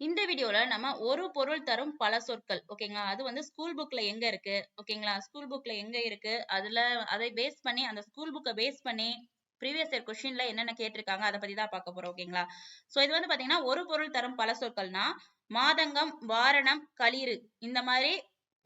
இந்த வீடியோல நம்ம ஒரு பொருள் தரும் பல சொற்கள். ஓகேங்களா அது வந்து ஸ்கூல் புக்ல எங்க இருக்கு? ஓகேங்களா ஸ்கூல் புக்ல எங்க இருக்கு? அதுல அதை பேஸ் பண்ணி அந்த ஸ்கூல் புக்கை பேஸ் பண்ணி ப்ரீவியஸ் இயர் கொஸ்டின்ல என்னென்ன கேட்டிருக்காங்க அதை பத்தி தான் பார்க்க போறோம். ஓகேங்களா சோ இது வந்து பாத்தீங்கன்னா ஒரு பொருள் தரும் பல சொற்கள்னா மாதங்கம் வாரணம் களிறு. இந்த மாதிரி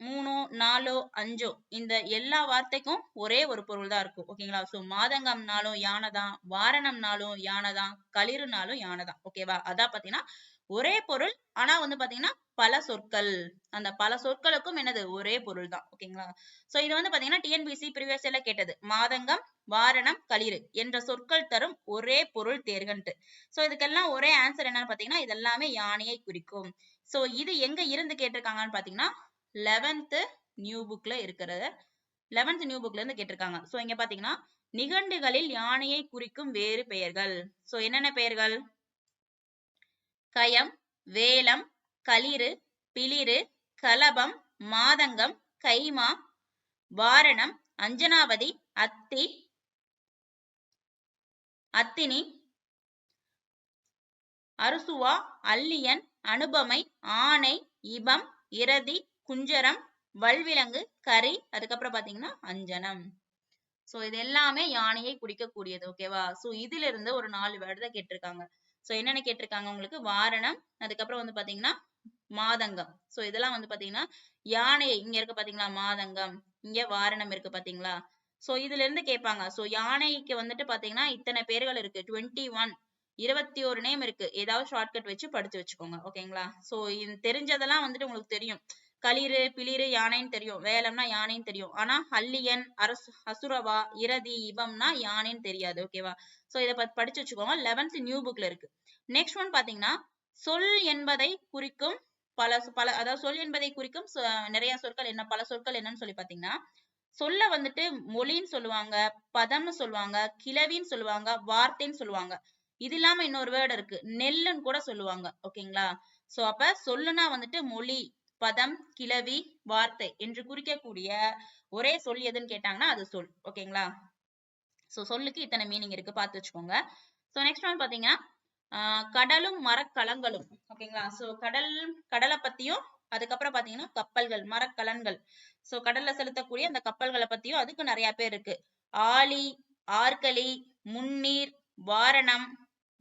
மூணோ நாலோ அஞ்சோ இந்த எல்லா வார்த்தைக்கும் ஒரே ஒரு பொருள் தான் இருக்கும். ஓகேங்களா சோ மாதங்கம்னாலும் யானை தான் வாரணம்னாலும் யானை தான் களிறுனாலும் யானை தான் ஓகேவா அதான் பாத்தீங்கன்னா ஒரே பொருள் ஆனா வந்து பாத்தீங்கன்னா பல சொற்கள். அந்த பல சொற்களுக்கும் என்னது? ஒரே பொருள் தான் ஓகேங்களா? சோ இது வந்து பாத்தீங்கன்னா டிஎன்பிசி ப்ரீவியஸ் இயர்ல கேட்டது. மாதங்கம் வாரணம் களிறு என்ற சொற்கள் தரும் ஒரே பொருள் தேர்கன்ட்டு. சோ இதுக்கெல்லாம் ஒரே ஆன்சர் என்னன்னு பாத்தீங்கன்னா இது எல்லாமே யானையை குறிக்கும். சோ இது எங்க இருந்து கேட்டிருக்காங்கன்னு பாத்தீங்கன்னா லெவன்த் நியூ புக்ல இருக்கிறத லெவன்த் நியூ புக்ல இருந்து கேட்டிருக்காங்க. சோ இங்க பாத்தீங்கன்னா நிகண்டுகளில் யானையை குறிக்கும் வேறு பெயர்கள். சோ என்னென்ன பெயர்கள்? கயம் வேலம் களிறு பிளிறு கலபம் மாதங்கம் கைமா வாரணம் அஞ்சனாவதி அத்தி அத்தினி அருசுவா அல்லியன் அனுபமை ஆனை இபம் இரதி குஞ்சரம் வல்விலங்கு கரி அதுக்கப்புறம் பாத்தீங்கன்னா அஞ்சனம். சோ இது எல்லாமே யானையை குறிக்கக்கூடியது ஓகேவா சோ இதுல இருந்து ஒரு நாலு வேர்டு தான் கேட்டிருக்காங்க. சோ என்னென்ன கேட்டிருக்காங்க உங்களுக்கு? வாரணம் அதுக்கப்புறம் வந்து பாத்தீங்கன்னா மாதங்கம். சோ இதெல்லாம் வந்து பாத்தீங்கன்னா யானை இங்க இருக்கு பாத்தீங்களா மாதங்கம். இங்க வாரணம் இருக்கு பாத்தீங்களா? சோ இதுல இருந்து கேட்பாங்க. சோ யானைக்கு வந்துட்டு பாத்தீங்கன்னா இத்தனை பேர்கள் இருக்கு. டுவெண்ட்டி ஒன் இருபத்தி ஒரு நேம் இருக்கு. ஏதாவது ஷார்ட்கட் வச்சு படிச்சு வச்சுக்கோங்க. ஓகேங்களா சோ இது தெரிஞ்சதெல்லாம் வந்துட்டு உங்களுக்கு தெரியும். களிறு பிளிறு யானைன்னு தெரியும். வேலம்னா யானைன்னு தெரியும். ஆனா ஹல்லியன் அரசு அசுரவா இரதி இவம்னா யானைன்னு தெரியாது. ஓகேவா சோ இதை பத்தி படிச்சு வச்சுக்கோங்க. லெவன்த் நியூ புக்ல இருக்கு. நெக்ஸ்ட் ஒன் பாத்தீங்கன்னா சொல் என்பதை குறிக்கும் பல பல அதாவது சொல் என்பதை குறிக்கும் நிறைய சொற்கள் என்ன பல சொற்கள் என்னன்னு சொல்லி பாத்தீங்கன்னா சொல்ல வந்துட்டு மொழின்னு சொல்லுவாங்க பதம்னு சொல்லுவாங்க கிளவின்னு சொல்லுவாங்க வார்த்தைன்னு சொல்லுவாங்க. இது இல்லாம இன்னொரு வேர்டு இருக்கு. நெல்லுன்னு கூட சொல்லுவாங்க. ஓகேங்களா சோ அப்ப சொல்லுனா வந்துட்டு மொழி. பதம் கிளவி வார்த்தை என்று குறிக்கக்கூடிய ஒரே சொல் எதுன்னு கேட்டாங்கன்னா அது சொல். ஓகேங்களா சோ சொல்லுக்கு இத்தனை மீனிங் இருக்கு. பார்த்து வச்சுக்கோங்க. சோ நெக்ஸ்ட் ஒன் பாத்தீங்கன்னா கடலும் மரக்கலங்களும். ஓகேங்களா சோ கடல் கடலை பத்தியும் அதுக்கப்புறம் பாத்தீங்கன்னா கப்பல்கள் மரக்கலன்கள். சோ கடல்ல செலுத்தக்கூடிய அந்த கப்பல்களை பத்தியும் அதுக்கு நிறைய பேர் இருக்கு. ஆழி ஆற்களி முன்னீர் வாரணம்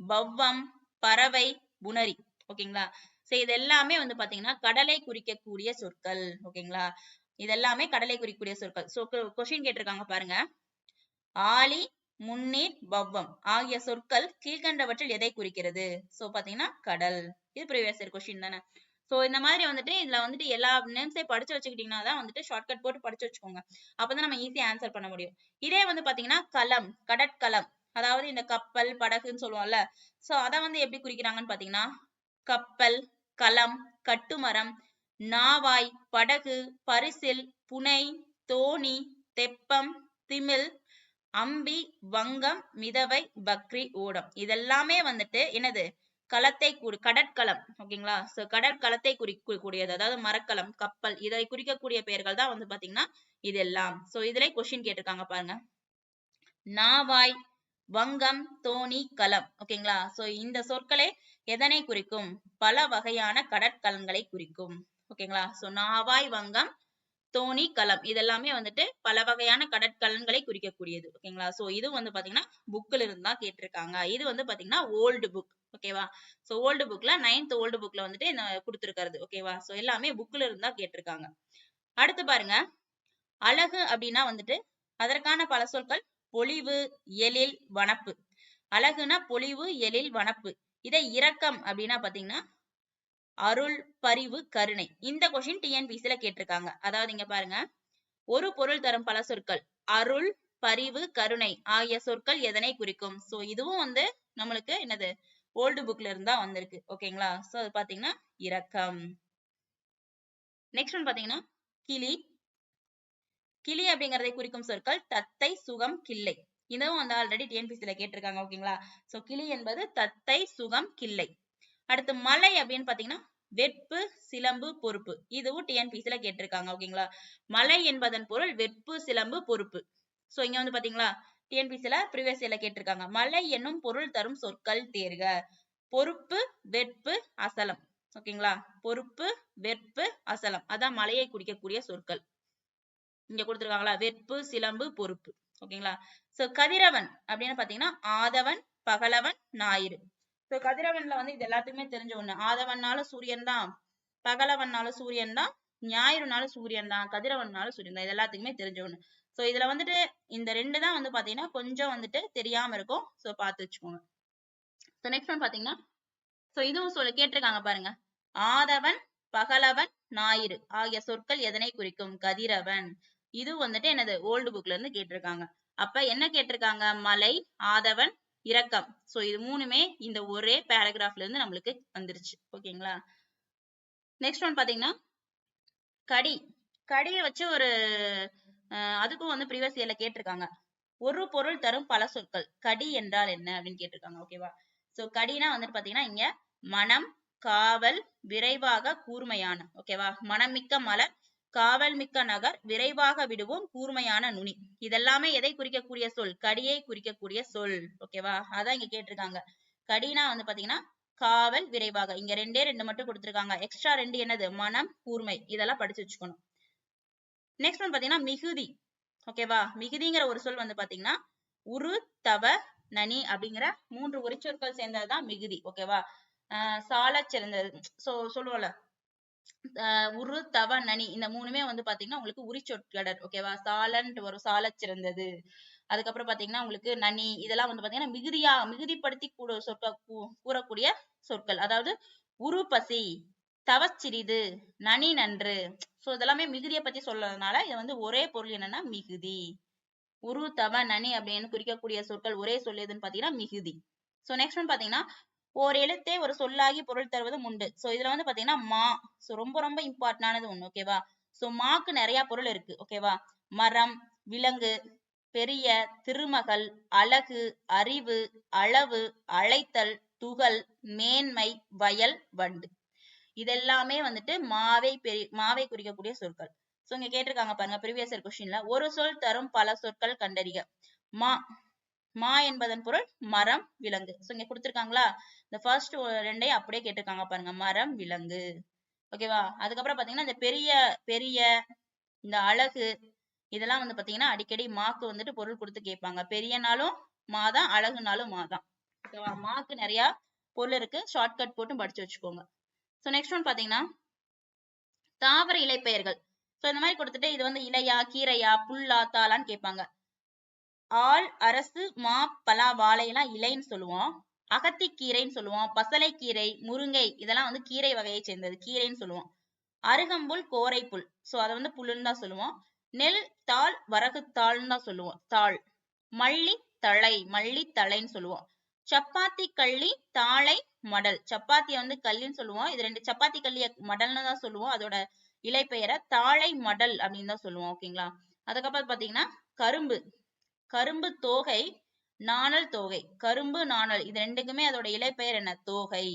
பவ்வம் பறவை புனரி ஓகேங்களா சோ இது எல்லாமே வந்து பாத்தீங்கன்னா கடலை குறிக்கக்கூடிய சொற்கள் ஓகேங்களா? இது எல்லாமே கடலை குறிக்கக்கூடிய சொற்கள். சோ கொஸ்டின் கேட்டிருக்காங்க பாருங்க. ஆலி முன்னீர் பவ்வம் ஆகிய சொற்கள் கீழ்கண்டவற்றில் எதை குறிக்கிறது? சோ பாத்தீங்கன்னா கடல். இது ப்ரீவியஸ் இயர் கொஸ்டின் தானே. சோ இந்த மாதிரி வந்துட்டு இதுல வந்துட்டு எல்லா நேம்ஸே படிச்சு வச்சுக்கிட்டீங்கன்னா தான் வந்துட்டு ஷார்ட்கட் போட்டு படிச்சு வச்சுக்கோங்க. அப்பதான் நம்ம ஈஸியா ஆன்சர் பண்ண முடியும். இதே வந்து பாத்தீங்கன்னா கலம் கடற்களம் அதாவது இந்த கப்பல் படகுன்னு சொல்லுவோம்ல. சோ அத வந்து எப்படி குறிக்கிறாங்கன்னு பாத்தீங்கன்னா கப்பல் களம் கட்டுமரம் நாவாய் படகு பரிசில் புனை தோணி தெப்பம் திமில் அம்பி வங்கம் மிதவை பக்ரி ஓடம் இதெல்லாமே வந்துட்டு என்னது? களத்தை குறி கடற்களம். ஓகேங்களா? சோ கடற்களத்தை குறிக்கக்கூடியது. அதாவது மரக்கலம் கப்பல் இதை குறிக்கக்கூடிய பெயர்கள் தான் வந்து பாத்தீங்கன்னா இதெல்லாம். சோ இதுல கொஸ்டின் கேட்டிருக்காங்க பாருங்க. நாவாய் வங்கம் தோணி களம் ஓகேங்களா? சோ இந்த சொற்களே எதனை குறிக்கும்? பல வகையான கடற்கலன்களை குறிக்கும். ஓகேங்களா? சோ நாவாய் வங்கம் தோணி களம் இதெல்லாமே வந்துட்டு பல வகையான கடற்கலன்களை குறிக்கக்கூடியது. ஓகேங்களா? சோ இது வந்து பாத்தீங்கன்னா புக்ல இருந்து தான் கேட்டிருக்காங்க. இது வந்து பாத்தீங்கன்னா ஓல்டு புக் ஓகேவா? சோ ஓல்டு புக்ல நைன்த் ஓல்டு புக்ல வந்துட்டு இந்த கொடுத்துருக்கிறது? ஓகேவா? சோ எல்லாமே புக்ல இருந்து தான் கேட்டிருக்காங்க. அடுத்து பாருங்க. அழகு அப்படின்னா வந்துட்டு அதற்கான பல சொற்கள் பொலிவு எழில் வனப்பு. அழகுனா பொலிவு எழில் வனப்பு. இதை இரக்கம் அப்படின்னா பாத்தீங்கன்னா அருள் பரிவு கருணை. இந்த கொஸ்டின் டிஎன்பிசில கேட்டிருக்காங்க. அதாவது இங்க பாருங்க. ஒரு பொருள் தரும் பல சொற்கள். அருள் பரிவு கருணை ஆகிய சொற்கள் எதனை குறிக்கும்? சோ இதுவும் வந்து நம்மளுக்கு என்னது? ஓல்டு புக்ல இருந்தா வந்திருக்கு. ஓகேங்களா சோ அது பாத்தீங்கன்னா இரக்கம். நெக்ஸ்ட் ஒன் பாத்தீங்கன்னா கிளி கிளி அப்படிங்கறதை குறிக்கும் சொற்கள் தத்தை சுகம் கிள்ளை. இதுவும் வந்து ஆல்ரெடி டிஎன்பிசில கேட்டிருக்காங்க ஓகேங்களா சோ கிளி என்பது தத்தை சுகம் கிள்ளை. அடுத்து மலை அப்படின்னு பாத்தீங்கன்னா வெட்பு சிலம்பு பொறுப்பு. இதுவும் டிஎன்பிசில கேட்டிருக்காங்க ஓகேங்களா மலை என்பதன் பொருள் வெட்பு சிலம்பு பொறுப்பு. சோ இங்க வந்து பாத்தீங்களா டிஎன்பிசில ப்ரீவியஸ் இயர்ல கேட்டிருக்காங்க. மலை என்னும் பொருள் தரும் சொற்கள் தேர்க. பொறுப்பு வெட்பு அசலம். ஓகேங்களா பொறுப்பு வெட்பு அசலம். அதான் மலையை குறிக்கக்கூடிய சொற்கள். இங்க கொடுத்துருக்காங்களா? வெப்பு சிலம்பு பொறுப்பு. ஓகேங்களா? சோ கதிரவன் அப்படின்னு பாத்தீங்கன்னா ஆதவன் பகலவன் ஞாயிறு. சோ கதிரவன்ல வந்து இது எல்லாத்துக்குமே தெரிஞ்ச ஒண்ணு. ஆதவன்னால சூரியன் தான் பகலவன்னால சூரியன் தான் ஞாயிறுனால சூரியன் தான் கதிரவன்னால சூரியன் தான். இது எல்லாத்துக்குமே தெரிஞ்ச ஒண்ணு. சோ இதுல வந்துட்டு இந்த ரெண்டு தான் வந்து பாத்தீங்கன்னா கொஞ்சம் வந்துட்டு தெரியாம இருக்கும். சோ பார்த்து வச்சுக்கோங்க. சோ நெக்ஸ்ட் ஒன் பாத்தீங்கன்னா சோ இதுவும் சொல்ல கேட்டிருக்காங்க பாருங்க. ஆதவன் பகலவன் ஞாயிறு ஆகிய சொற்கள் எதனை குறிக்கும்? கதிரவன். இது வந்துட்டு என்னது ஓல்டு புக்ல இருந்து கேட்டிருக்காங்க. அப்ப என்ன கேட்டிருக்காங்க? மலை ஆதவன் இரக்கம். சோ இது மூணுமே இந்த ஒரே பேராகிராஃப்ல இருந்து நம்மளுக்கு வந்துருச்சு. ஓகேங்களா? நெக்ஸ்ட் ஒன் பாத்தீங்கன்னா கடி. கடியை வச்சு ஒரு அஹ், அதுக்கும் வந்து ப்ரீவியஸ் இயர்ல கேட்டிருக்காங்க. ஒரு பொருள் தரும் பல சொற்கள். கடி என்றால் என்ன அப்படின்னு கேட்டிருக்காங்க. ஓகேவா? சோ கடினா வந்துட்டு பாத்தீங்கன்னா இங்க மனம் காவல் விரைவாக கூர்மையான. ஓகேவா? மனமிக்க மலர் காவல் மிக்க நகர் விரைவாக விடுவோம் கூர்மையான நுனி. இதெல்லாமே எதை குறிக்கக்கூடிய சொல்? கடியை குறிக்கக்கூடிய சொல். ஓகேவா அதான் இங்க கேட்டிருக்காங்க. கடினா வந்து பாத்தீங்கன்னா காவல் விரைவாக. இங்க ரெண்டே ரெண்டு மட்டும் கொடுத்திருக்காங்க. எக்ஸ்ட்ரா ரெண்டு என்னது? மனம் கூர்மை. இதெல்லாம் படிச்சு வச்சுக்கணும். நெக்ஸ்ட் வந்து பாத்தீங்கன்னா மிகுதி. ஓகேவா மிகுதிங்கிற ஒரு சொல் வந்து பாத்தீங்கன்னா உரு தவ நனி அப்படிங்கிற மூன்று உரிச்சொற்கள் சேர்ந்ததுதான் மிகுதி. ஓகேவா ஆஹ் சாலச் சிறந்தது. சோ சொல்லுவோம்ல. உரு தவ நனி இந்த மூணுமே வந்து பாத்தீங்கன்னா உங்களுக்கு உரிச்சொற்கடர் ஓகேவா சாலன்ட்டு வரும். சாலச் சிறந்தது. அதுக்கப்புறம் பாத்தீங்கன்னா உங்களுக்கு நனி இதெல்லாம் வந்து பாத்தீங்கன்னா மிகுதியா மிகுதிப்படுத்தி கூட சொற்க கூறக்கூடிய சொற்கள். அதாவது உரு பசி தவச்சிறிது நனி நன்று. சோ இதெல்லாமே மிகுதியை பத்தி சொல்றதுனால இது வந்து ஒரே பொருள் என்னன்னா மிகுதி. உரு தவ நனி அப்படின்னு குறிக்கக்கூடிய சொற்கள் ஒரே சொல் எதுன்னு பாத்தீங்கன்னா மிகுதி. சோ நெக்ஸ்ட் ஒன் பாத்தீங்கன்னா ஓர் எழுத்தே ஒரு சொல்லாகி பொருள் தருவதும் உண்டு. சோ இதுல வந்து பாத்தீங்கன்னா மா. சோ ரொம்ப ரொம்ப இம்பார்ட்டன்டானது ஒண்ணு ஓகேவா சோ மாக்கு நிறைய பொருள் இருக்கு ஓகேவா மரம் விலங்கு பெரிய திருமகள் அழகு அறிவு அளவு அழைத்தல் துகள் மேன்மை வயல் வண்டு. இதெல்லாமே வந்துட்டு மாவை பெரி மாவை குறிக்கக்கூடிய சொற்கள். சோ இங்க கேட்டிருக்காங்க பாருங்க ப்ரீவியஸ் இயர் கொஸ்டின்ல ஒரு சொல் தரும் பல சொற்கள் கண்டறிக. மா. மா என்பதன் பொருள் மரம் விலங்கு. சோ இங்க கொடுத்திருக்காங்களா? இந்த ஃபர்ஸ்ட் ரெண்டையும் அப்படியே கேட்டிருக்காங்க பாருங்க. மரம் விலங்கு. ஓகேவா அதுக்கப்புறம் பாத்தீங்கன்னா இந்த பெரிய பெரிய இந்த அழகு இதெல்லாம் வந்து பாத்தீங்கன்னா அடிக்கடி மாக்கு வந்துட்டு பொருள் கொடுத்து கேட்பாங்க. பெரியனாலும் மாதான் அழகுனாலும் மாதான் ஓகேவா மாக்கு நிறைய பொருள் இருக்கு. ஷார்ட்கட் போட்டு படிச்சு வச்சுக்கோங்க. சோ நெக்ஸ்ட் ஒன் பாத்தீங்கன்னா தாவர இலைப்பெயர்கள். சோ இந்த மாதிரி கொடுத்துட்டு இது வந்து இலையா கீரையா புல்லா தாளான்னு கேட்பாங்க. ஆள் அரசு மா பலா வாழை எல்லாம் இலைன்னு சொல்லுவோம். அகத்திக்கீரைன்னு சொல்லுவோம். பசலைக்கீரை முருங்கை இதெல்லாம் வந்து கீரை வகையை சேர்ந்தது. கீரைன்னு சொல்லுவோம். அருகம்புல் கோரைப்புல். சோ அதை வந்து புல்லுன்னு தான் சொல்லுவோம். நெல் தாள் வரகு தாள்னு தான் சொல்லுவோம். தாள். மல்லி தழை மல்லி தழைன்னு சொல்லுவோம். சப்பாத்தி கள்ளி தாளை மடல். சப்பாத்திய வந்து கல்லின்னு சொல்லுவோம். இது ரெண்டு சப்பாத்தி கல்லிய மடல்னு தான் சொல்லுவோம். அதோட இலை பெயரை தாளை மடல் அப்படின்னு தான் சொல்லுவோம். ஓகேங்களா? அதுக்கப்புறம் பாத்தீங்கன்னா கரும்பு. கரும்பு தோகை நாணல் தோகை. கரும்பு நாணல் இது ரெண்டுக்குமே அதோட இலைப்பெயர் என்ன? தோகை.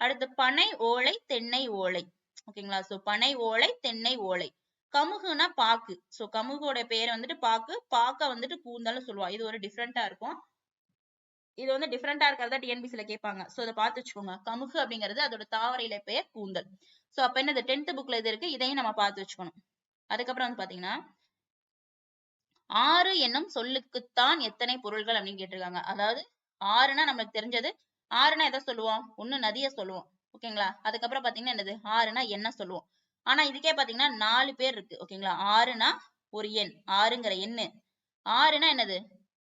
அடுத்து பனை ஓலை தென்னை ஓலை. ஓகேங்களா சோ பனை ஓலை தென்னை ஓலை. கமுகுனா பாக்கு. சோ கமுகோட பேர் வந்துட்டு பாக்கு. பாக்க வந்துட்டு கூந்தல்னு சொல்லுவாங்க. இது ஒரு டிஃப்ரெண்டா இருக்கும். இது வந்து டிஃப்ரெண்டா இருக்கிறதா டிஎன்பிசில கேட்பாங்க. சோ இதை பார்த்து வச்சுக்கோங்க. கமுகு அப்படிங்கிறது அதோட தாவர இலை பெயர் கூந்தல் சோ அப்ப என்னது? டென்த் புக்ல இது இருக்கு. இதையும் நம்ம பார்த்து வச்சுக்கணும். அதுக்கப்புறம் வந்து பாத்தீங்கன்னா ஆறு என்னும் சொல்லுக்குத்தான் எத்தனை பொருள்கள் அப்படின்னு கேட்டிருக்காங்க. அதாவது ஆறுனா நம்மளுக்கு தெரிஞ்சது. ஆறுனா எதை சொல்லுவோம்? ஒண்ணு நதிய சொல்லுவோம். ஓகேங்களா? அதுக்கப்புறம் பாத்தீங்கன்னா என்னது? ஆறுனா என்ன சொல்லுவோம்? ஆனா இதுக்கே பாத்தீங்கன்னா நாலு பேர் இருக்கு. ஓகேங்களா? ஆறுனா ஒரு எண். ஆறுங்கிற எண்ணு. ஆறுனா என்னது?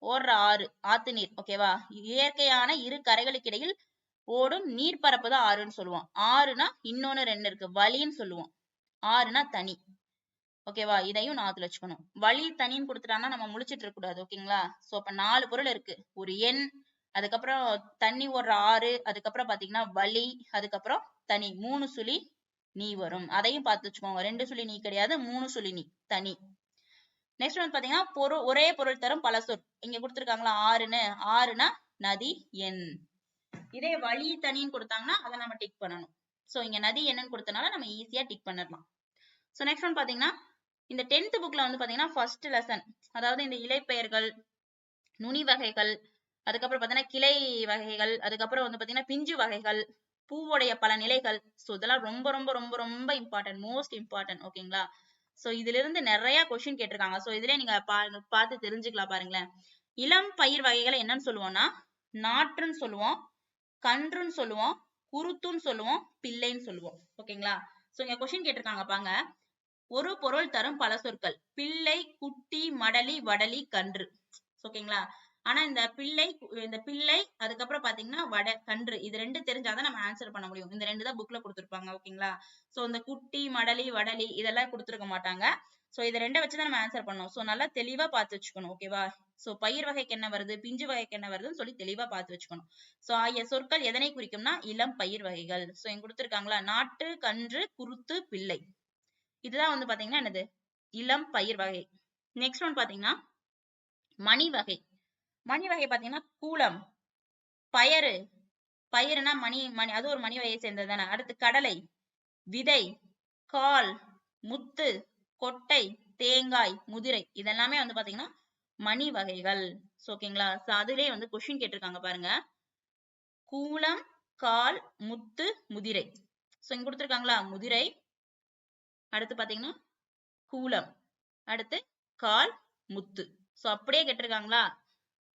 ஓடுற ஆறு. ஆத்து நீர். ஓகேவா? இயற்கையான இரு கரைகளுக்கு இடையில் ஓடும் நீர்பரப்பு தான் ஆறுன்னு சொல்லுவோம். ஆறுனா இன்னொன்னு ரெண்டு இருக்கு. வலின்னு சொல்லுவோம். ஆறுனா தனி. ஓகேவா இதையும் ஞாபகத்துல வச்சுக்கணும். வழி தனின்னு கொடுத்துட்டாங்கன்னா நம்ம முழிச்சிட்டு இருக்க கூடாது ஓகேங்களா சோ அப்ப நாலு பொருள் இருக்கு. ஒரு எண் அதுக்கப்புறம் தண்ணி ஓடுற ஆறு அதுக்கப்புறம் பாத்தீங்கன்னா வழி அதுக்கப்புறம் தனி. மூணு சுழி நீ வரும். அதையும் பார்த்து வச்சுக்கோங்க. ரெண்டு சுழி நீ கிடையாது மூணு சுழி நீ தனி. நெக்ஸ்ட் வந்து பாத்தீங்கன்னா பொருள் ஒரே பொருள் தரும் பல சொல். இங்க கொடுத்துருக்காங்களா ஆறுன்னு. ஆறுனா நதி எண். இதே வழி தனின்னு கொடுத்தாங்கன்னா அதை நம்ம டிக் பண்ணணும். சோ இங்க நதி என்னன்னு கொடுத்தனால நம்ம ஈஸியா டிக் பண்ணிடலாம். சோ நெக்ஸ்ட் ஒன் பாத்தீங்கன்னா இந்த டென்த் புக்ல வந்து பாத்தீங்கன்னா ஃபர்ஸ்ட் லெசன் அதாவது இந்த இலைப்பெயர்கள் நுனி வகைகள் அதுக்கப்புறம் பாத்தீங்கன்னா கிளை வகைகள் அதுக்கப்புறம் வந்து பாத்தீங்கன்னா பிஞ்சு வகைகள் பூவுடைய பல நிலைகள். ஸோ இதெல்லாம் ரொம்ப ரொம்ப ரொம்ப ரொம்ப இம்பார்ட்டன்ட் மோஸ்ட் இம்பார்ட்டன்ட் ஓகேங்களா ஸோ இதுல இருந்து நிறைய கொஸ்டின் கேட்டிருக்காங்க. ஸோ இதுல நீங்க பா பார்த்து தெரிஞ்சுக்கலாம் பாருங்களேன். இளம் பயிர் வகைகளை என்னன்னு சொல்லுவோம்னா நாற்றுன்னு சொல்லுவோம் கன்றுன்னு சொல்லுவோம் குருத்துன்னு சொல்லுவோம் பிள்ளைன்னு சொல்லுவோம். ஓகேங்களா ஸோ இங்க கொஸ்டின் கேட்டிருக்காங்க பாங்க ஒரு பொருள் தரும் பல சொற்கள். பிள்ளை குட்டி மடலி வடலி கன்று. ஓகேங்களா? ஆனா இந்த பிள்ளை இந்த பிள்ளை அதுக்கப்புறம் பாத்தீங்கன்னா வட கன்று. இது ரெண்டு தெரிஞ்சாதான் நம்ம ஆன்சர் பண்ண முடியும். இந்த ரெண்டு தான் புக்ல கொடுத்துருப்பாங்க. ஓகேங்களா? சோ இந்த குட்டி மடலி வடலி இதெல்லாம் கொடுத்துருக்க மாட்டாங்க. சோ இத ரெண்டை வச்சுதான் நம்ம ஆன்சர் பண்ணோம் சோ நல்லா தெளிவா பார்த்து வச்சுக்கணும். ஓகேவா? சோ பயிர் வகைக்கு என்ன வருது? பிஞ்சு வகைக்கு என்ன வருதுன்னு சொல்லி தெளிவா பார்த்து வச்சுக்கணும். சோ ஆகிய சொற்கள் எதனை குறிக்கும்னா இளம் பயிர் வகைகள். சோ இங்க கொடுத்துருக்காங்களா? நாட்டு கன்று குருத்து பிள்ளை. இதுதான் வந்து பாத்தீங்கன்னா என்னது? இளம் பயிர் வகை. நெக்ஸ்ட் ஒன் பாத்தீங்கன்னா மணி வகை. மணி வகை பாத்தீங்கன்னா கூலம் பயறு. பயிர்னா மணி மணி அது ஒரு மணி வகையை சேர்ந்தது தானே. அடுத்து கடலை விதை கால் முத்து கொட்டை தேங்காய் முதிரை. இதெல்லாமே வந்து பாத்தீங்கன்னா மணி வகைகள். ஓகேங்களா சோ அதுலயே வந்து கொஸ்டின் கேட்டிருக்காங்க பாருங்க. கூலம் கால் முத்து முதிரை. சோ இங்க கொடுத்திருக்காங்களா? முதிரை அடுத்து பாத்தீங்கன்னா கூலம். அடுத்து கால் முத்து. சோ அப்படியே கேட்டிருக்காங்களா?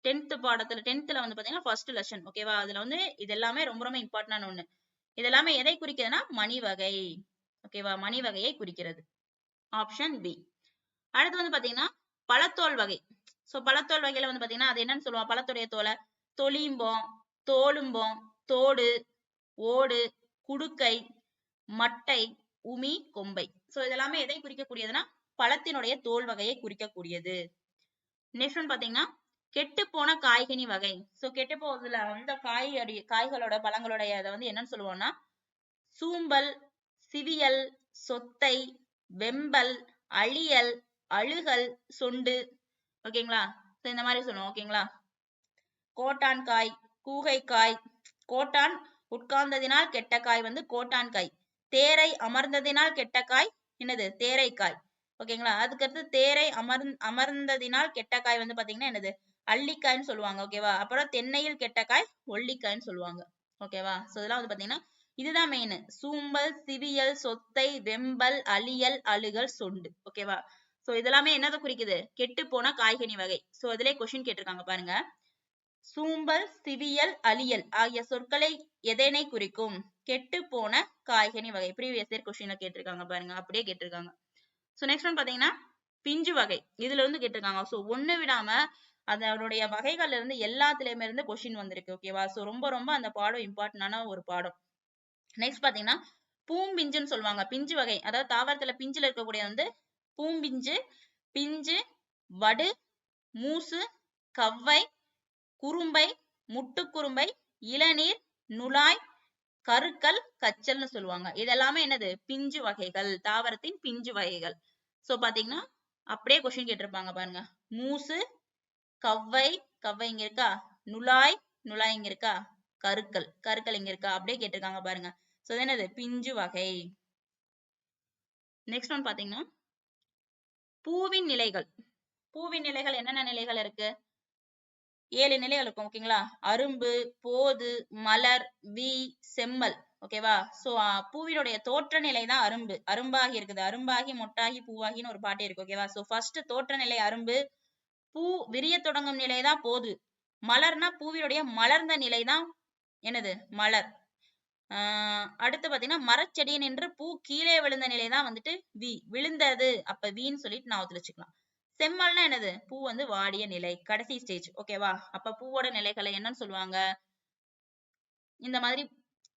டென்த் பாடத்துல டென்த்ல வந்து பாத்தீங்கன்னா ஃபர்ஸ்ட் லெசன் ஓகேவா அதுல வந்து இது எல்லாமே ரொம்ப ரொம்ப இம்பார்ட்டன்டான ஒண்ணு. இது எல்லாமே எதை குறிக்கிறதுனா மணி வகை. ஓகேவா மணி வகையை குறிக்கிறது. ஆப்ஷன் பி அடுத்து வந்து பாத்தீங்கன்னா பழத்தோல் வகை. சோ பழத்தோல் வகையில வந்து பாத்தீங்கன்னா அது என்னன்னு சொல்லுவோம்? பழத்துடைய தோலை. தொலிம்போம் தோலும்போம் தோடு ஓடு குடுக்கை மட்டை உமி கொம்பை. சோ இதெல்லாமே எதை குறிக்கக்கூடியதுன்னா பழத்தினுடைய தோல் வகையை குறிக்கக்கூடியது. நெக்ஸ்ட் ஒன் பாத்தீங்கன்னா கெட்டு போன காய்கனி வகை. சோ கெட்டு போகுதுல அந்த காய் காய்களோட பழங்களுடைய அதை வந்து என்னன்னு சொல்லுவோம்னா சூம்பல் சிவியல் சொத்தை வெம்பல் அழியல் அழுகல் சொண்டு. ஓகேங்களா? இந்த மாதிரி சொல்லுவோம். ஓகேங்களா? கோட்டான் காய் கூகை காய். கோட்டான் உட்கார்ந்ததினால் கெட்ட காய் வந்து கோட்டான் காய். தேரை அமர்ந்ததினால் கெட்ட காய் என்னது? தேரைக்காய். ஓகேங்களா? அதுக்கடுத்து தேரை அமர் அமர்ந்ததினால் கெட்டக்காய் வந்து பாத்தீங்கன்னா என்னது? அள்ளிக்காய்ன்னு சொல்லுவாங்க. ஓகேவா? அப்புறம் தென்னையில் கெட்டக்காய் ஒல்லிக்காய்னு ஒல்லிக்காய்ன்னு சொல்லுவாங்க. ஓகேவா? சோ இதெல்லாம் வந்து பாத்தீங்கன்னா இதுதான் மெயின் சூம்பல் சிவியல் சொத்தை வெம்பல் அழியல் அழுகல் சொண்டு. ஓகேவா? சோ இதெல்லாமே என்னதை குறிக்குது? கெட்டு போன காய்கனி வகை. சோ இதுல கொஸ்டின் கேட்டிருக்காங்க பாருங்க. சூம்பல் சிவியல் அழியல் ஆகிய சொற்களை எதனை குறிக்கும்? கெட்டு போன காய்கனி வகை. ப்ரீவியஸ் இயர் கொஸ்டின்ல கேட்டிருக்காங்க பாருங்க. அப்படியே கேட்டிருக்காங்க. சோ நெக்ஸ்ட் ஒன் பாத்தீங்கன்னா பிஞ்சு வகை. இதுல இருந்து கேட்டிருக்காங்க. சோ ஒண்ணு விடாம அதனுடைய வகைகள்ல இருந்து எல்லாத்துலயுமே இருந்து கொஸ்டின் வந்திருக்கு. ஓகேவா சோ ரொம்ப ரொம்ப அந்த பாடம் இம்பார்ட்டன்டான ஒரு பாடம். நெக்ஸ்ட் பாத்தீங்கன்னா பூம்பிஞ்சுன்னு சொல்லுவாங்க. பிஞ்சு வகை. அதாவது தாவரத்துல பிஞ்சுல இருக்கக்கூடிய வந்து பூம்பிஞ்சு பிஞ்சு வடு மூசு கவ்வை குறும்பை முட்டுக்குறும்பை இளநீர் நுழாய் கருக்கல் கச்சல்னு சொல்லுவாங்க. இதெல்லாமே என்னது? பிஞ்சு வகைகள் தாவரத்தின் பிஞ்சு வகைகள். சோ பாத்தீங்கன்னா அப்படியே கொஸ்டின் கேட்டிருப்பாங்க பாருங்க. மூசு கவ்வை கவ்வை இங்க இருக்கா? நுழாய் நுழாய் இங்க இருக்கா? கருக்கல். கருக்கல் இங்க இருக்கா? அப்படியே கேட்டிருக்காங்க பாருங்க. சோ என்னது? பிஞ்சு வகை. நெக்ஸ்ட் ஒன் பாத்தீங்கன்னா பூவின் நிலைகள். பூவின் நிலைகள் என்னென்ன நிலைகள் இருக்கு? ஏழு நிலைகள் இருக்கும் ஓகேங்களா அரும்பு போது மலர் வி செம்மல் ஓகேவா சோ பூவினுடைய தோற்ற நிலை தான் அரும்பு. அரும்பாகி இருக்குது. அரும்பாகி மொட்டாகி பூவாகின்னு ஒரு பாட்டு இருக்கு ஓகேவா சோ ஃபர்ஸ்ட் தோற்ற நிலை அரும்பு பூ விரிய தொடங்கும் நிலை தான் போது. மலர்னா பூவினுடைய மலர்ந்த நிலை தான் என்னது? மலர். ஆஹ் அடுத்து பாத்தீங்கன்னா மரச்செடியின் என்று பூ கீழே விழுந்த நிலை தான் வந்துட்டு வி. விழுந்தது. அப்ப வீன்னு சொல்லிட்டு நான் ஒத்துழைச்சுக்கலாம். செம்மல்னா என்னது? பூ வந்து வாடிய நிலை கடைசி ஸ்டேஜ் ஓகேவா அப்ப பூவோட நிலைகளை என்னன்னு சொல்லுவாங்க? இந்த மாதிரி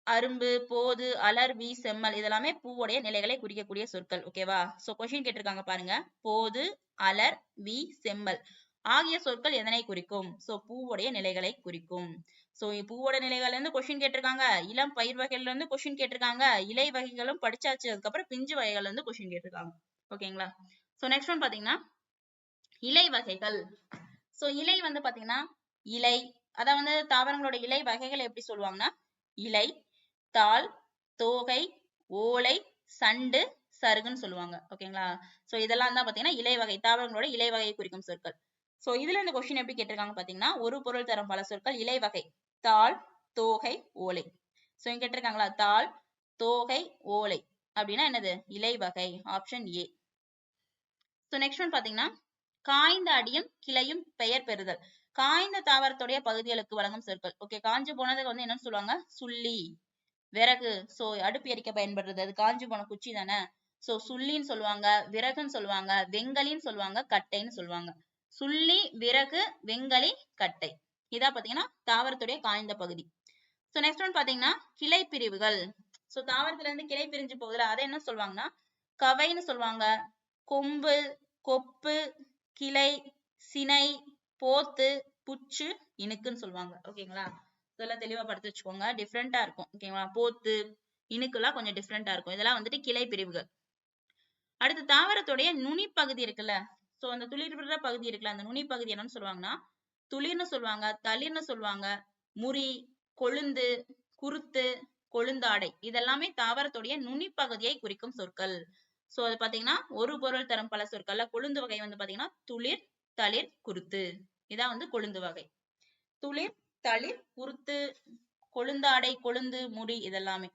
அரும்பு போது அலர்வி செம்மல் இதெல்லாமே பூவுடைய நிலைகளை குறிக்கக்கூடிய சொற்கள். ஓகேவா சோ கொஸ்டின் கேட்டிருக்காங்க பாருங்க. போது அலர் வி செம்மல் ஆகிய சொற்கள் எதனை குறிக்கும்? சோ பூவுடைய நிலைகளை குறிக்கும். சோ பூவோட நிலைகள்ல இருந்து கொஸ்டின் கேட்டிருக்காங்க. இளம் பயிர் வகைகள்ல இருந்து கொஸ்டின் கேட்டிருக்காங்க. இலை வகைகளும் படிச்சாச்சு. அதுக்கப்புறம் பிஞ்சு வகைகள்ல இருந்து கொஸ்டின் கேட்டிருக்காங்க ஓகேங்களா சோ நெக்ஸ்ட் ஒன் பாத்தீங்கன்னா இலை வகைகள். சோ இலை வந்து பாத்தீங்கன்னா இலை அத வந்து தாவரங்களோட இலை வகைகளை எப்படி சொல்லுவாங்கன்னா இலை தாள் தோகை ஓலை சண்டு சருகுன்னு சொல்லுவாங்க. ஓகேங்களா சோ இதெல்லாம் தான் பாத்தீங்கன்னா இலை வகை தாவரங்களோட இலை வகையை குறிக்கும் சொற்கள். சோ இதுல இந்த கொஸ்டின் எப்படி கேட்டிருக்காங்க பாத்தீங்கன்னா ஒரு பொருள் தரும் பல சொற்கள் இலை வகை தாள் தோகை ஓலை. சோ இங்க கேட்டிருக்காங்களா? தாள் தோகை ஓலை. அப்படின்னா என்னது? இலை வகை option A so next one பாத்தீங்கன்னா காய்ந்த அடியும் கிளையும் பெயர் பெறுதல். காய்ந்த தாவரத்துடைய பகுதிகளுக்கு வழங்கும் சொற்கள். ஓகே காஞ்சு போனதுக்கு வந்து என்னன்னு சொல்லுவாங்க? சுள்ளி. விறகு. சோ அடுப்பு எரிக்க பயன்படுறது. அது காஞ்சு போன குச்சி தானே? சோ சுள்ளின்னு சொல்லுவாங்க விறகுன்னு சொல்லுவாங்க வெங்கலின்னு சொல்லுவாங்க கட்டைன்னு சொல்லுவாங்க. சுள்ளி விறகு வெங்கலி கட்டை. இதா பாத்தீங்கன்னா தாவரத்துடைய காய்ந்த பகுதி. சோ நெக்ஸ்ட் ஒன் பாத்தீங்கன்னா கிளை பிரிவுகள் சோ தாவரத்துல இருந்து கிளை பிரிஞ்சு போகுதுல அதை என்ன சொல்லுவாங்கன்னா கவைன்னு சொல்லுவாங்க. கொம்பு கொப்பு கிளை சினை போத்து புச்சு இனுக்குன்னு சொல்லுவாங்க. ஓகேங்களா இதெல்லாம் தெளிவா படுத்து வச்சுக்கோங்க. டிஃப்ரெண்டா இருக்கும். ஓகேங்களா போத்து இனுக்கெல்லாம் கொஞ்சம் டிஃப்ரெண்டா இருக்கும். இதெல்லாம் வந்துட்டு கிளை பிரிவுகள். அடுத்து தாவரத்துடைய நுனி பகுதி இருக்குல்ல? சோ அந்த துளிர் பகுதி இருக்குல்ல? அந்த நுனி பகுதி என்னன்னு சொல்லுவாங்கன்னா துளிர்னு சொல்லுவாங்க தளிர்னு சொல்லுவாங்க முறி கொழுந்து குருத்து கொழுந்தாடை. இதெல்லாமே தாவரத்துடைய நுனி பகுதியை குறிக்கும் சொற்கள். சோ அது பாத்தீங்கன்னா ஒரு பொருள் தரும் பல சொற்கள்ல கொழுந்து வகை வந்து பாத்தீங்கன்னா துளிர் தளிர் குருத்து. இதான் வந்து கொழுந்து வகை. துளிர் தளிர் குருத்து கொழுந்தாடை கொழுந்து முடி இதெல்லாமே.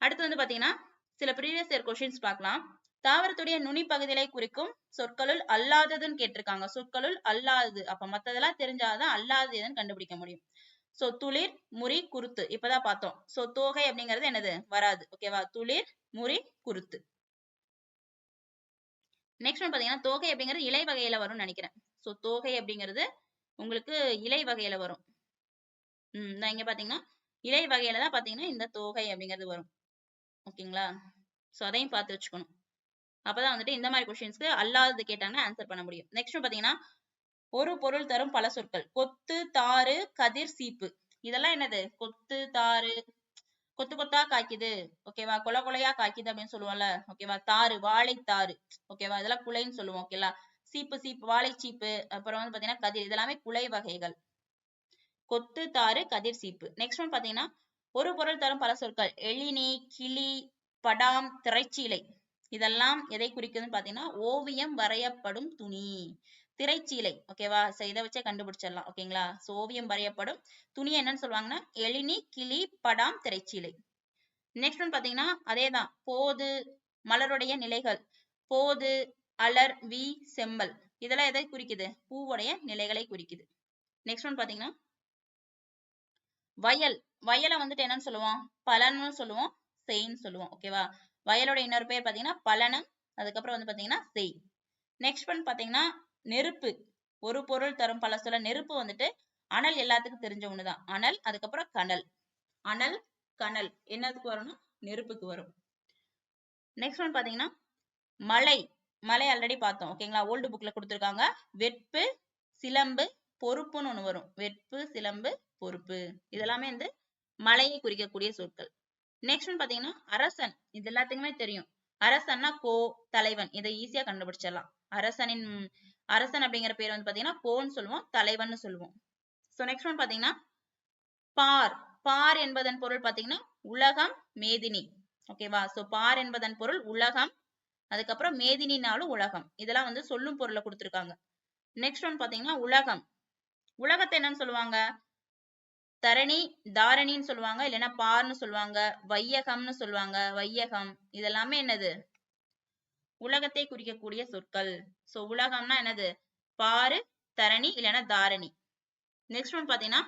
அடுத்து வந்து பாத்தீங்கன்னா சில ப்ரீவியஸ் இயர் கொஸ்டின்ஸ் பார்க்கலாம். தாவரத்துடைய நுனி பகுதிகளை குறிக்கும் சொற்களுள் அல்லாததுன்னு கேட்டிருக்காங்க. சொற்களுள் அல்லாதது. அப்ப மத்ததெல்லாம் தெரிஞ்சாதான் அல்லாதது எதுன்னு கண்டுபிடிக்க முடியும். சோ துளிர் முறி குருத்து. இப்பதான் பார்த்தோம். சோ தோகை அப்படிங்கிறது என்னது? வராது. ஓகேவா துளிர் முறி குருத்து. நெக்ஸ்ட் ஒன் பாத்தீங்கன்னா தோகை அப்படிங்கிறது இலை வகையில வரும்னு நினைக்கிறேன். சோ தோகை அப்படிங்கிறது உங்களுக்கு இலை வகையில வரும். உம் இந்த இங்க பாத்தீங்கன்னா இலை வகையில தான் பாத்தீங்கன்னா இந்த தோகை அப்படிங்கிறது வரும். ஓகேங்களா சோ அதையும் பார்த்து வச்சுக்கணும். அப்பதான் வந்துட்டு இந்த மாதிரி கொஸ்டின்ஸ்க்கு அல்லாதது கேட்டாங்கன்னா ஆன்சர் பண்ண முடியும். நெக்ஸ்ட் பாத்தீங்கன்னா ஒரு பொருள் தரும் பல சொற்கள். கொத்து தாறு கதிர் சீப்பு. இதெல்லாம் என்னது? கொத்து தாறு கொத்து கொத்தா காய்க்குது. ஓகேவா கொலை கொலையா காய்க்குது அப்படின்னு சொல்லுவோம்ல. ஓகேவா தாறு வாழைத்தாறு. ஓகேவா இதெல்லாம் குலைன்னு சொல்லுவோம். ஓகேலா சீப்பு சீப்பு வாழைச்சீப்பு அப்புறம் வந்து பாத்தீங்கன்னா கதிர். இதெல்லாமே குலை வகைகள். கொத்து தாறு கதிர் சீப்பு. நெக்ஸ்ட் ஒன் பாத்தீங்கன்னா ஒரு பொருள் தரும் பல சொற்கள். எழினி கிளி படாம் திரைச்சீலை. இதெல்லாம் எதை குறிக்குதுன்னு பாத்தீங்கன்னா ஓவியம் வரையப்படும் துணி. திரைச்சீலை ஓகேவா சோ இதை வச்சே கண்டுபிடிச்சிடலாம் ஓகேங்களா சோவியம் வரையப்படும். துணி என்னன்னு சொல்லுவாங்கன்னா எழினி கிளி படாம் திரைச்சீலை. நெக்ஸ்ட் ஒன் பாத்தீங்கன்னா அதேதான். போது மலருடைய நிலைகள். போது அலர் வி செம்பல். இதெல்லாம் எதை குறிக்குது? பூவுடைய நிலைகளை குறிக்குது. நெக்ஸ்ட் ஒன் பாத்தீங்கன்னா வயல். வயலை வந்துட்டு என்னன்னு சொல்லுவோம்? பலன்னு சொல்லுவோம். செய்ன்னு சொல்லுவோம் ஓகேவா வயலோட இன்னொரு பேர் பாத்தீங்கன்னா பலனம் அதுக்கப்புறம் வந்து பாத்தீங்கன்னா செய். நெக்ஸ்ட் ஒன் பாத்தீங்கன்னா நெருப்பு. ஒரு பொருள் தரும் பல சொல்ல நெருப்பு வந்துட்டு அனல் எல்லாத்துக்கும் தெரிஞ்ச ஒண்ணுதான். அனல் அதுக்கப்புறம் கனல். அனல் கனல். என்னதுக்கு வரும்னா நெருப்புக்கு வரும். நெக்ஸ்ட் ஒன் பாத்தீங்கன்னா மலை மலை ஆல்ரெடி பார்த்தோம். ஓகேங்களா ஓல்டு புக்ல கொடுத்துருக்காங்க. வெட்பு சிலம்பு பொறுப்புன்னு ஒண்ணு வரும். வெட்பு சிலம்பு பொறுப்பு. இதெல்லாமே வந்து மலையை குறிக்கக்கூடிய சொற்கள். நெக்ஸ்ட் ஒன் பாத்தீங்கன்னா அரசன். இது எல்லாத்துக்குமே தெரியும். அரசன்னா கோ தலைவன். இதை ஈஸியா கண்டுபிடிச்சிடலாம். அரசனின் அரசன் அப்படிங்கிற பேர் வந்து பாத்தீங்கன்னா கோன்னு சொல்லுவோம் தலைவன் சொல்லுவோம். சோ நெக்ஸ்ட் ஒன் பாத்தீங்கன்னா பார். பார் என்பதன் பொருள் பாத்தீங்கன்னா உலகம் மேதினி. ஓகேவா சோ பார் என்பதன் பொருள் உலகம் அதுக்கப்புறம் மேதினினாலும் உலகம். இதெல்லாம் வந்து சொல்லும் பொருளை கொடுத்துருக்காங்க. நெக்ஸ்ட் ஒன் பாத்தீங்கன்னா உலகம். உலகத்தை என்னன்னு சொல்லுவாங்க? தரணி தாரணின்னு சொல்லுவாங்க இல்லைன்னா பார்னு சொல்லுவாங்க வையகம்னு சொல்லுவாங்க வையகம். இதெல்லாமே என்னது? உலகத்தை குறிக்கக்கூடிய சொற்கள். சோ உலகம்னா என்னது? பாரு தரணி இல்லைன்னா தாரணி. நெக்ஸ்ட் ஒன் பாத்தீங்கன்னா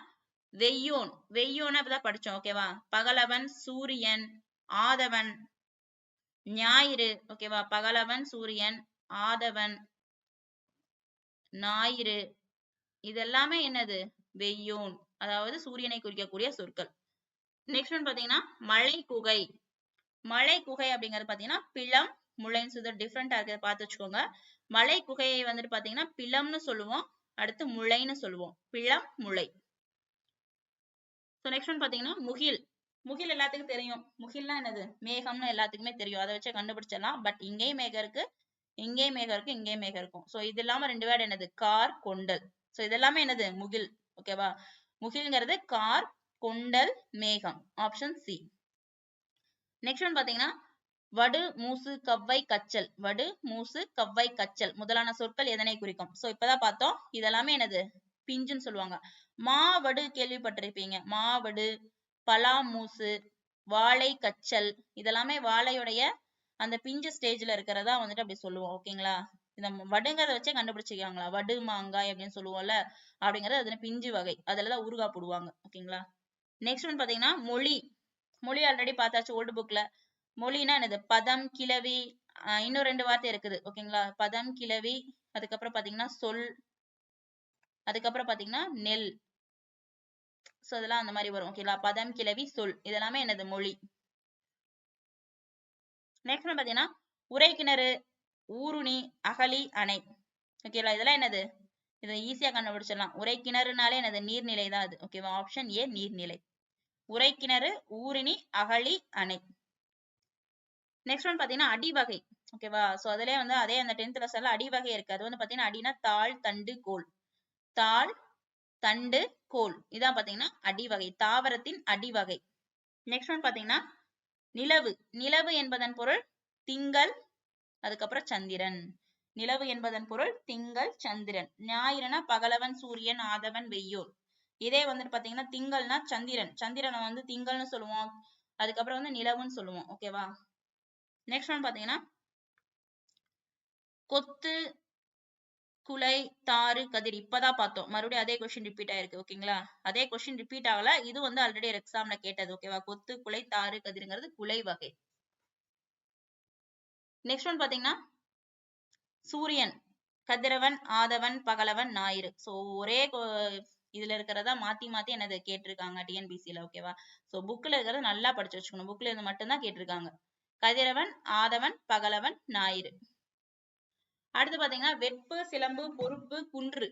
வெய்யோன். வெய்யோன் அப்பதான் படிச்சோம் ஓகேவா பகலவன் சூரியன் ஆதவன். ஞாயிறு ஓகேவா பகலவன் சூரியன் ஆதவன். ஞாயிறு. இதெல்லாமே என்னது? வெய்யோன். அதாவது சூரியனை குறிக்கக்கூடிய சொற்கள். நெக்ஸ்ட் ஒன் பாத்தீங்கன்னா மலை குகை மலை குகை அப்படிங்கிறது பாத்தீங்கன்னா பிளம் முளைன்னு சொல்லி டிஃப்ரெண்டா இருக்கிறத பார்த்து வச்சுக்கோங்க. மலை குகையை வந்துட்டு பாத்தீங்கன்னா பிளம்னு சொல்லுவோம். அடுத்து முளைன்னு சொல்லுவோம். பிளம் முளை. ஸோ நெக்ஸ்ட் ஒன் பாத்தீங்கன்னா முகில். முகில் எல்லாத்துக்கும் தெரியும். முகில்னா என்னது? மேகம்னு எல்லாத்துக்குமே தெரியும். அதை வச்சு கண்டுபிடிச்சிடலாம். பட் இங்கேயும் மேகம் இருக்கு. இங்கேயும் மேகம் இருக்கு. இங்கேயும் மேகம் இருக்கும். ஸோ இது இல்லாம ரெண்டு வேர்டு என்னது? கார் கொண்டல். ஸோ இதெல்லாமே என்னது? முகில். ஓகேவா முகில்ங்கிறது கார் கொண்டல் மேகம். ஆப்ஷன் சி நெக்ஸ்ட் ஒன் பாத்தீங்கன்னா வடு மூசு கவ்வை கச்சல். வடு மூசு கவ்வை கச்சல் முதலான சொற்கள் எதனை குறிக்கும்? சோ இப்பதான் பார்த்தோம். இதெல்லாமே என்னது? பிஞ்சுன்னு சொல்லுவாங்க. மாவடு கேள்விப்பட்டிருப்பீங்க. மாவடு பலா மூசு வாழை கச்சல். இதெல்லாமே வாழையுடைய அந்த பிஞ்சு ஸ்டேஜ்ல இருக்கிறதா வந்துட்டு அப்படி சொல்லுவோம். ஓகேங்களா இந்த வடுங்கிறத வச்சே கண்டுபிடிச்சிக்காங்களா வடு மாங்காய் அப்படின்னு சொல்லுவோம்ல அப்படிங்கறது அதுல பிஞ்சு வகை. அதுலதான் ஊறுகாய் போடுவாங்க. ஓகேங்களா? நெக்ஸ்ட் ஒன் பாத்தீங்கன்னா மொழி. மொழி ஆல்ரெடி பார்த்தாச்சு ஓல்டு புக்ல மொழினா என்னது? பதம் கிளவி இன்னும் ரெண்டு வார்த்தை இருக்குது. ஓகேங்களா? பதம் கிளவி அதுக்கப்புறம் பாத்தீங்கன்னா சொல். அதுக்கப்புறம் பாத்தீங்கன்னா நெல். சோ இதெல்லாம் அந்த மாதிரி வரும். ஓகேங்களா? பதம் கிளவி சொல். இதெல்லாமே என்னது? மொழி. நெக்ஸ்ட் பாத்தீங்கன்னா உரை கிணறு. ஊருணி அகலி அணை. ஓகேவா இதெல்லாம் என்னது? இதை ஈஸியா கண்டுபிடிச்சிடலாம். உரை கிணறுனாலே என்னது? நீர்நிலை தான் அது. ஓகேவா ஆப்ஷன் ஏ நீர்நிலை. உரை கிணறு ஊருணி அகழி அணை. நெக்ஸ்ட் ஒன் பாத்தீங்கன்னா அடிவகை. ஓகேவா சோ அதுலயே வந்து அதே அந்த டென்த் லெசன்ல அடிவகை இருக்கு. அது வந்து பாத்தீங்கன்னா அடினா தாள் தண்டு கோல். தாள் தண்டு கோல். இதான் பாத்தீங்கன்னா அடிவகை. தாவரத்தின் அடிவகை. நெக்ஸ்ட் ஒன் பாத்தீங்கன்னா நிலவு. நிலவு என்பதன் பொருள் திங்கள் அதுக்கப்புறம் சந்திரன். நிலவு என்பதன் பொருள் திங்கள் சந்திரன். ஞாயிறுனா பகலவன் சூரியன் ஆதவன் வெய்யோர். இதே வந்துட்டு பாத்தீங்கன்னா திங்கள்னா சந்திரன். சந்திரனை வந்து திங்கள்னு சொல்லுவோம். அதுக்கப்புறம் வந்து நிலவுன்னு சொல்லுவோம். ஓகேவா நெக்ஸ்ட் ஒன் பாத்தீங்கன்னா கொத்து குலை தாறு கதிர். இப்பதான் பார்த்தோம். மறுபடியும் அதே கொஸ்டின் ரிப்பீட் ஆயிருக்கு. ஓகேங்களா அதே கொஸ்டின் ரிப்பீட் ஆகல. இது வந்து ஆல்ரெடி எக்ஸாம்ல கேட்டது. ஓகேவா கொத்து குலை தாறு கதிருங்கிறது குலை வகை. நெக்ஸ்ட் ஒன் பாத்தீங்கன்னா சூரியன் கதிரவன் ஆதவன் பகலவன் ஞாயிறு. சோ ஒரே இதுல இருக்கிறதா மாத்தி மாத்தி என்னது கேட்டிருக்காங்க டிஎன்பிசியில ஓகேவா சோ புக்ல இருக்கிறத நல்லா படிச்சு வச்சுக்கணும். புக்ல இருந்து மட்டும்தான் கேட்டிருக்காங்க. கதிரவன் ஆதவன் பகலவன் ஞாயிறு. அடுத்து பாத்தீங்கன்னா வெட்பு சிலம்பு பொறுப்பு குன்று.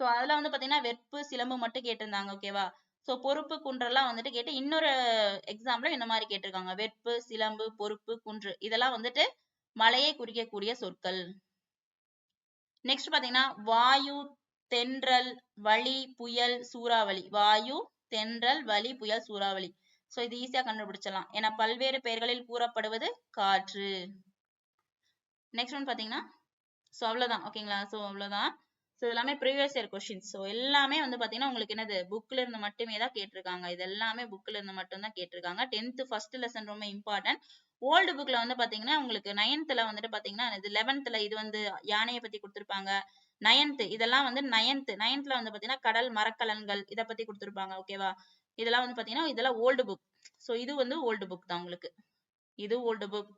சோ அதுல வந்து பாத்தீங்கன்னா வெட்பு சிலம்பு மட்டும் கேட்டிருந்தாங்க ஓகேவா சோ பொறுப்பு குன்றெல்லாம் வந்துட்டு கேட்டு இன்னொரு எக்ஸாம்ல இந்த மாதிரி கேட்டிருக்காங்க. வெட்பு சிலம்பு பொறுப்பு குன்று இதெல்லாம் வந்துட்டு மலையை குறிக்கக்கூடிய சொற்கள். நெக்ஸ்ட் பாத்தீங்கன்னா வாயு தென்றல் வலி புயல் சூறாவளி. வாயு தென்றல் வலி புயல் சூறாவளி. சோ இது ஈஸியா கண்டுபிடிச்சலாம் ஏன்னா பல்வேறு பெயர்களில் கூறப்படுவது காற்று. நெக்ஸ்ட் ஒன் பாத்தீங்கன்னா சோ அவ்வளவுதான். ஓகேங்களா சோ அவ்வளவுதான். ஸோ எல்லாமே ப்ரீவியஸ் இயர் கொஷின்ஸ் ஸோ எல்லாமே வந்து பாத்தீங்கன்னா உங்களுக்கு என்னது? புக்ல இருந்து மட்டுமே தான் கேட்டிருக்காங்க. இது எல்லாமே புக்ல இருந்து மட்டும் தான் கேட்டிருக்காங்க. டென்த் ஃபர்ஸ்ட் லெசன் ரொம்ப இம்பார்ட்டன்ட் ஓல்டு புக்ல வந்து பாத்தீங்கன்னா உங்களுக்கு நைன்த்தில் வந்துட்டு பாத்தீங்கன்னா இது லெவன்த்ல இது வந்து யானையை பத்தி கொடுத்துருப்பாங்க. நைன்த் இதெல்லாம் வந்து நைன்த் நைன்த்ல வந்து பாத்தீங்கன்னா கடல் மரக்கலன்கள் இத பத்தி கொடுத்துருப்பாங்க. ஓகேவா இதெல்லாம் வந்து பாத்தீங்கன்னா இதெல்லாம் ஓல்டு புக் சோ இது வந்து ஓல்டு புக் தான் உங்களுக்கு. இது ஓல்டு புக்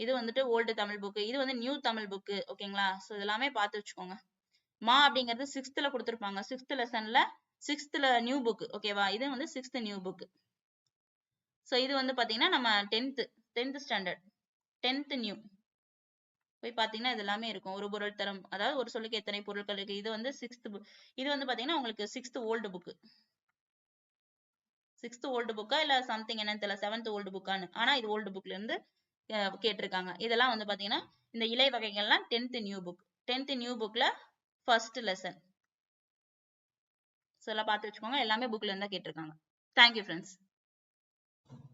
இது வந்துட்டு ஓல்டு தமிழ் புக் இது வந்து நியூ தமிழ் புக் ஓகேங்களா சோ இதெல்லாமே பார்த்து வச்சுக்கோங்க. மா அப்படிங்கிறது சிக்ஸ்த்ல கொடுத்துருப்பாங்க. சிக்ஸ்த் லெசன்ல சிக்ஸ்த்ல நியூ புக் ஓகேவா இது வந்து சிக்ஸ்த் நியூ புக் ஸோ இது வந்து பாத்தீங்கன்னா நம்ம tenth tenth standard tenth new போய் பாத்தீங்கன்னா இது எல்லாமே இருக்கும். ஒரு பொருள் தரம் அதாவது ஒரு சொல்லுக்கு எத்தனை பொருட்கள் இருக்கு? இது வந்து சிக்ஸ்த் இது வந்து பாத்தீங்கன்னா உங்களுக்கு sixth old book sixth old புக்கா இல்ல சம்திங் என்னன்னு தெரியல செவன்த் ஓல்டு புக்கான்னு ஆனா இது ஓல்டு புக்ல இருந்து கேட்டிருக்காங்க. இதெல்லாம் வந்து பாத்தீங்கன்னா இந்த இலை வகைகள்லாம் tenth new book tenth new புக்ல ஃபர்ஸ்ட் லெசன் ஸோ எல்லாம் பார்த்து வச்சுக்கோங்க. எல்லாமே புக்ல இருந்தா கேட்டிருக்காங்க. Thank you friends